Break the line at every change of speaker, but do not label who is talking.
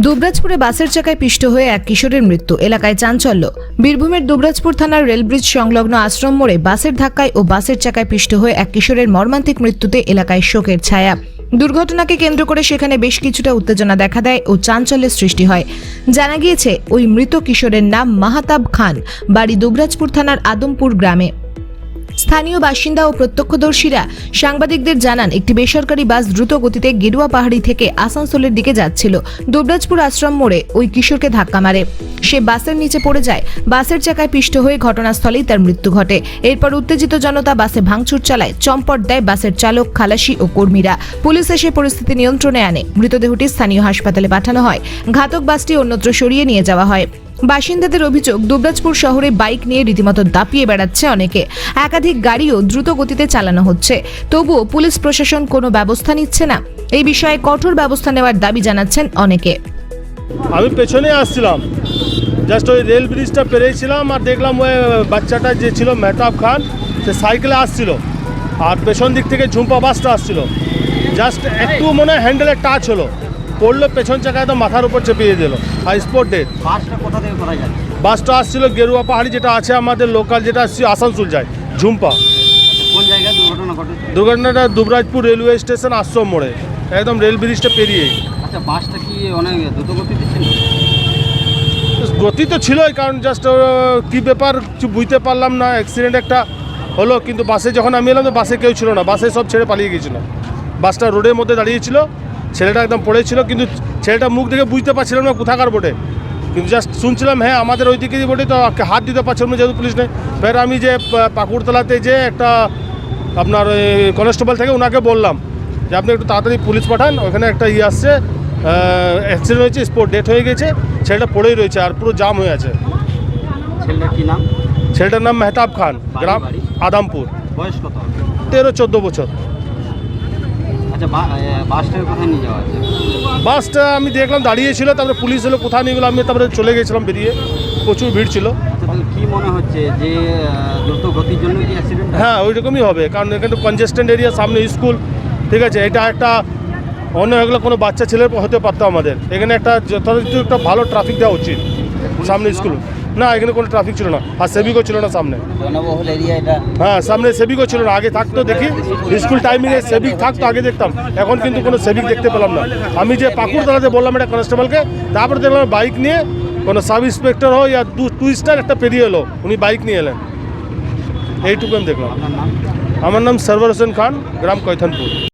দুবরাজপুরে বাসের চাকায় পিষ্ট হয়ে এক কিশোরের মৃত্যু। এলাকায় চাঞ্চল্য। বীরভূমের দুবরাজপুর থানার রেলব্রিজ সংলগ্ন আশ্রম মোড়ে বাসের ধাক্কায় ও বাসের চাকায় পিষ্ট হয়ে এক কিশোরের মর্মান্তিক মৃত্যুতে এলাকায় শোকের ছায়া। দুর্ঘটনাকে কেন্দ্র করে সেখানে বেশ কিছুটা উত্তেজনা দেখা দেয় ও চাঞ্চল্যের সৃষ্টি হয়। জানা গিয়েছে, ওই মৃত কিশোরের নাম মাহাতাব খান, বাড়ি দুবরাজপুর থানার আদমপুর গ্রামে। স্থানীয় বাসিন্দা ও প্রত্যক্ষদর্শীরা সাংবাদিকদের জানান, একটি বেসরকারি বাস দ্রুত গতিতে গেরুয়া পাহাড়ি থেকে আসানসোলের দিকে যাচ্ছিল। দুবরাজপুর আশ্রম মোড়ে ওই কিশোরকে ধাক্কা মারে। সে বাসের নিচে পড়ে যায়। বাসের চাকায় পিষ্ট হয়ে ঘটনাস্থলেই তার মৃত্যু ঘটে। এরপর উত্তেজিত জনতা বাসে ভাঙচুর চালায়, চম্পট দেয় বাসের চালক, খালাসি ও কর্মীরা। পুলিশ এসে পরিস্থিতি নিয়ন্ত্রণে আনে। মৃতদেহটি স্থানীয় হাসপাতালে পাঠানো হয়। ঘাতক বাসটি অন্যত্র সরিয়ে নিয়ে যাওয়া হয়। বাসিন্দাদের অভিযোগ, দুবরাজপুর শহরে বাইক নিয়ে রীতিমতো দাপিয়ে বেড়াচ্ছে অনেকে। একাধিক গাড়িও দ্রুত গতিতে চালানো হচ্ছে। তবুও পুলিশ প্রশাসন কোনো ব্যবস্থা নিচ্ছে না। এই বিষয়ে কঠোর ব্যবস্থা নেওয়ার দাবি জানাচ্ছেন অনেকে।
আমি পেছনে আসছিলাম। জাস্ট ওই রেল ব্রিজটা পেরিয়েছিলাম আর দেখলাম ওই বাচ্চাটা যে ছিল মেহতাব খান সে সাইকেলে আসছিল। আর পেছন দিক থেকে ঝুম্পা বাসটা আসছিল। জাস্ট একটু মনে হয় হ্যান্ডেলে টাচ হলো। পড়ল, পেছন চাকায় তো মাথার উপর চেপিয়ে দিল। আর স্পট ডেট
বাসটা কোথা থেকে কোথায় যাচ্ছে
বাসটা আসছিল গেরুয়া পাহাড়ি যেটা আছে আমাদের লোকাল যেটা আসছে আসানসোল যায় ঝুম্পা।
আচ্ছা, কোন জায়গায় দুর্ঘটনা ঘটেছে?
দুর্ঘটনাটা দুবরাজপুর রেলওয়ে স্টেশন আশ্রম মোড়ে একদম রেল ব্রিজটা পেরিয়ে।
আচ্ছা বাসটা কি অনেক দ্রুত গতিতে ছিল?
গতি তো ছিলই কারণ জাস্ট কি ব্যাপার কিছু বুঝতে পারলাম না অ্যাক্সিডেন্ট একটা হলো কিন্তু বাসে যখন আমি এলাম তো বাসে কেউ ছিল না বাসে সব ছেড়ে পালিয়ে গিয়েছিল। বাসটা রোডের মধ্যে দাঁড়িয়েছিল ছেলেটা একদম পড়েছিল কিন্তু ছেলেটা মুখ দেখে বুঝতে পারছিলাম না কোথাকার বোটে। কিন্তু জাস্ট শুনছিলাম হ্যাঁ আমাদের ওই দিকে বোটে তো হাত দিতে পারছিলাম না যেহেতু পুলিশ নেই। ফের আমি যে পাকুড়তলাতে যে একটা আপনার ওই কনস্টেবল থেকে ওনাকে বললাম যে আপনি একটু তাড়াতাড়ি পুলিশ পাঠান ওখানে একটা ইয়ে আসছে অ্যাক্সিডেন্ট হয়েছে স্পট ডেথ হয়ে গেছে ছেলেটা পড়েই রয়েছে আর পুরো জাম হয়ে আছে।
ছেলেটার কি নাম?
ছেলেটার নাম মেহতাব খান গ্রাম আদামপুর।
বয়স কত?
তেরো চোদ্দ বছর।
আচ্ছা বা- কোথায় নিয়ে যাওয়া আছে?
বাসটা আমি দেখলাম দাঁড়িয়েছিল তারপরে পুলিশ এলো কোথায় নিয়ে গেলো আমি তারপরে চলে গেছিলাম বেরিয়ে। প্রচুর ভিড় ছিল।
আচ্ছা কি মনে হচ্ছে যে দ্রুত গতির জন্য কি অ্যাক্সিডেন্ট
হ্যাঁ ওই রকমই হবে কারণ এখানে তো কনজেস্টেন্ট এরিয়া সামনে স্কুল ঠিক আছে এটা একটা অন্য এগুলো কোনো বাচ্চা ছেলের হতে পারতো আমাদের। এখানে একটা যথাযথ একটা ভালো ট্রাফিক দেওয়া উচিত সামনে স্কুল। না এখানে কোনো ট্রাফিক ছিল না। আর সেভিকও ছিল না সামনে।
জনবহুল এরিয়া এটা।
হ্যাঁ সামনে সেভিকও ছিল না আগে থাকতো দেখি। স্কুল টাইমিংয়ে সেভিক থাকতো আগে দেখতাম। এখন কিন্তু কোনো সেভিক দেখতে পেলাম না। আমি যে পাকুড় দাঁড়াতে বললাম একটা কনস্টেবলকে তারপরে দেখলাম বাইক নিয়ে কোনো সাব ইন্সপেক্টর হোক ইয়া টু স্টার একটা পেরিয়ে এলো। উনি বাইক নিয়ে এলেন। এইটুকু আমি দেখলাম। আমার নাম সরওয়ার হোসেন খান গ্রাম কৈথনপুর।